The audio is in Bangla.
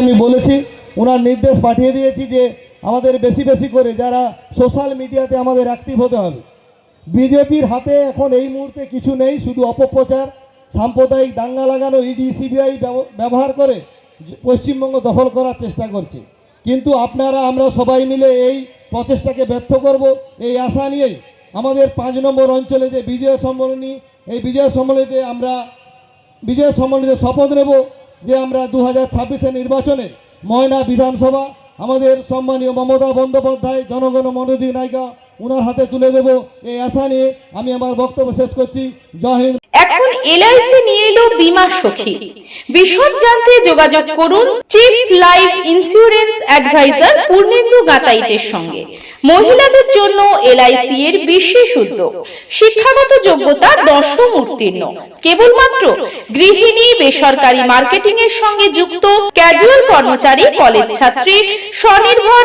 আমি বলেছি, ওনার নির্দেশ পাঠিয়ে দিয়েছি যে আমাদের বেশি বেশি করে যারা সোশ্যাল মিডিয়াতে আমাদের অ্যাক্টিভ হতে হবে। বিজেপির হাতে এখন এই মুহূর্তে কিছু নেই, শুধু অপপ্রচার, সাম্প্রদায়িক দাঙ্গা লাগানো ইডি সিবিআই ব্যবহার করে পশ্চিমবঙ্গ দখল করার চেষ্টা করছে। কিন্তু আপনারা, আমরা সবাই মিলে এই প্রচেষ্টাকে ব্যর্থ করব, এই আশা নিয়েই আমাদের পাঁচ নম্বর অঞ্চলে যে বিজয় সম্মেলনী এই বিজয় সম্মেলনীতে আমরা, বিজয় সম্মানিত শপথ নেব। যে আমরা দু হাজার নির্বাচনে ময়না বিধানসভা, আমাদের সম্মানীয় মমতা বন্দ্যোপাধ্যায়, জনগণ মনোদী নায়িকা ওনার হাতে তুলে দেব এই আশা নিয়ে আমি আমার বক্তব্য শেষ করছি। জয় হিন্দ এখন এলআইসি নিয়ে এলো বীমা সখী। বিশদ জানতে যোগাযোগ করুন chief life insurance advisor Purnendu গাতাইতের সঙ্গে। মহিলাদের জন্য এলআইসি এর বিশেষ উদ্যোগ। শিক্ষাগত যোগ্যতা দশম উত্তীর্ণ। কেবলমাত্র গৃহিণী, বেসরকারি মার্কেটিং এর সঙ্গে যুক্ত ক্যাজুয়াল কর্মচারী কলেজ ছাত্রী, স্বনির্ভর